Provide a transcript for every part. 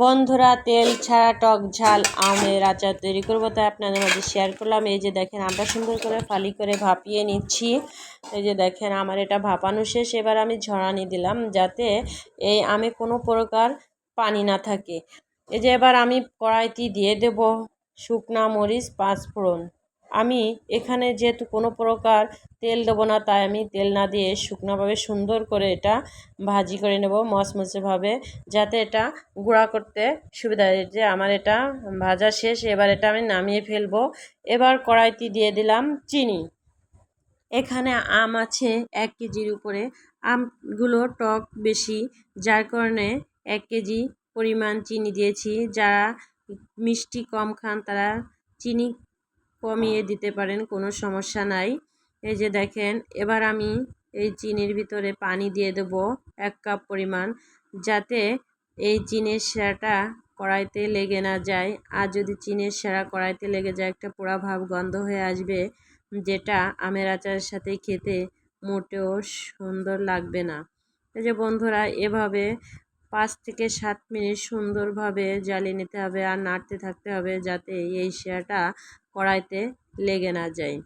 বন্ধুরা, তেল ছাড়া টক ঝাল, আমের আচার তৈরি করব, তাই আপনাদের মাঝে শেয়ার করলাম। এই যে দেখেন, আমরা সুন্দর করে ফালি করে ভাপিয়ে নিচ্ছি। এই যে দেখেন, আমার এটা ভাপানো শেষ। এবার আমি ঝরানি দিলাম, যাতে এই আমে কোনো প্রকার পানি না থাকে। এই যে এবার আমি কড়াইটি দিয়ে দেব শুকনা মরিচ, পাঁচফোড়ন। আমি এখানে যেহেতু কোনো প্রকার তেল দেবো না, তাই আমি তেল না দিয়ে শুকনোভাবে সুন্দর করে এটা ভাজি করে নেব মচমচেভাবে, যাতে এটা গুঁড়া করতে সুবিধা হয়। যে আমার এটা ভাজা শেষ, এবার এটা আমি নামিয়ে ফেলব। এবার কড়াইতে দিয়ে দিলাম চিনি। এখানে আম আছে এক কেজির উপরে। আমগুলো টক বেশি, যার কারণে এক কেজি পরিমাণ চিনি দিয়েছি। যারা মিষ্টি কম খান তারা চিনি কমিয়ে দিতে পারেন, কোনো সমস্যা নাই। এই যে দেখেন, এবার আমি এই চিনির ভিতরে পানি দিয়ে দেব এক কাপ পরিমাণ, যাতে এই চিনের সেরাটা কড়াইতে লেগে না যায়। আর যদি চিনের সেরা কড়াইতে লেগে যায়, একটা পোড়া ভাব গন্ধ হয়ে আসবে, যেটা আমের আচারের সাথে খেতে মোটেও সুন্দর লাগবে না। এই যে বন্ধুরা, এভাবে পাঁচ থেকে সাত মিনিট সুন্দরভাবে জ্বালিয়ে নিতে হবে আর নাড়তে থাকতে হবে, যাতে এই শেয়াটা কড়াইতে লেগে না যায়।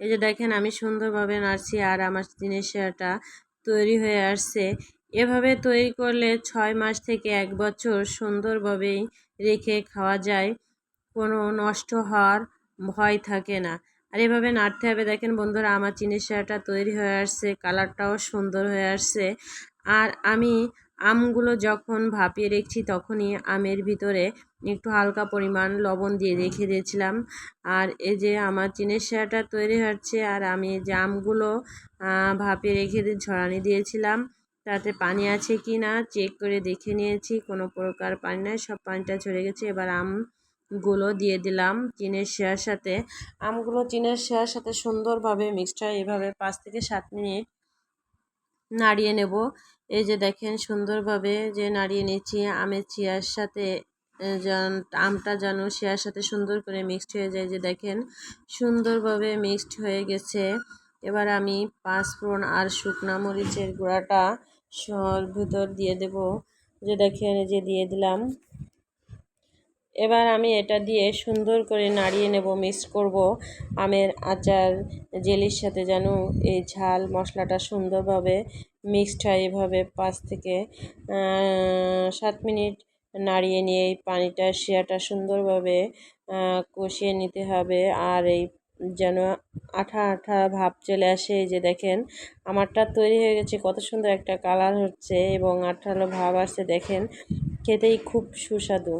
এই যে দেখেন, আমি সুন্দরভাবে নাড়ছি আর আমার জিনিস শেয়াটা তৈরি হয়ে আসছে। এভাবে তৈরি করলে ছয় মাস থেকে এক বছর সুন্দরভাবেই রেখে খাওয়া যায়। কোনো নষ্ট হওয়ার ভয় থাকে না। আর এভাবে নাড়তে হবে। দেখেন বন্ধুরা, আমার চিনি শেয়াটা তৈরি হয়ে আসছে, কালারটাও সুন্দর হয়ে আসছে। আর আমি আমগুলো যখন ভাপিয়ে রেখেছি, তখনই আমের ভিতরে একটু হালকা পরিমাণ লবণ দিয়ে রেখে দিয়েছিলাম। আর এই যে আমার চিনের শেয়াটা তৈরি হচ্ছে, আর আমি যে আমগুলো ভাপিয়ে রেখে দিয়ে ঝরানি দিয়েছিলাম, তাতে পানি আছে কি না চেক করে দেখে নিয়েছি, কোনো প্রকার পানি নাই, সব পানিটা ঝরে গেছে। এবার আমগুলো দিয়ে দিলাম চিনের শেয়ার সাথে। আমগুলো চিনের শেয়ার সাথে সুন্দরভাবে মিক্সচার এভাবে পাঁচ থেকে সাত মিনিট নাড়িয়ে নেব। এই যে দেখেন সুন্দরভাবে যে নাড়িয়ে নিচ্ছি, আমের চিয়ার সাথে আমটা যেন শেয়ার সাথে সুন্দর করে মিক্সড হয়ে যায়। যে দেখেন সুন্দরভাবে মিক্সড হয়ে গেছে। এবার আমি পাঁচ ফোড়ন আর শুকনা মরিচের গুঁড়াটা ভিতর দিয়ে দেব। যে দেখেন যে দিয়ে দিলাম। এবার আমি এটা দিয়ে সুন্দর করে নাড়িয়ে নেব মিক্স করব আমের আচার, জেলির সাথে যেন এই ঝাল মশলাটা সুন্দরভাবে মিক্সড হয় এভাবে পাঁচ থেকে। সাত মিনিট নাড়িয়ে নিয়ে এই পানিটা শিয়াটা সুন্দরভাবে কষিয়ে নিতে হবে। আর এই যেন আঠা আঠা ভাব চলে আসে, এই যে দেখেন, আমারটা তৈরি হয়ে গেছে, কত সুন্দর একটা কালার হচ্ছে এবং আঠালো ভাব আসছে, দেখেন, খেতেই খুব সুস্বাদু।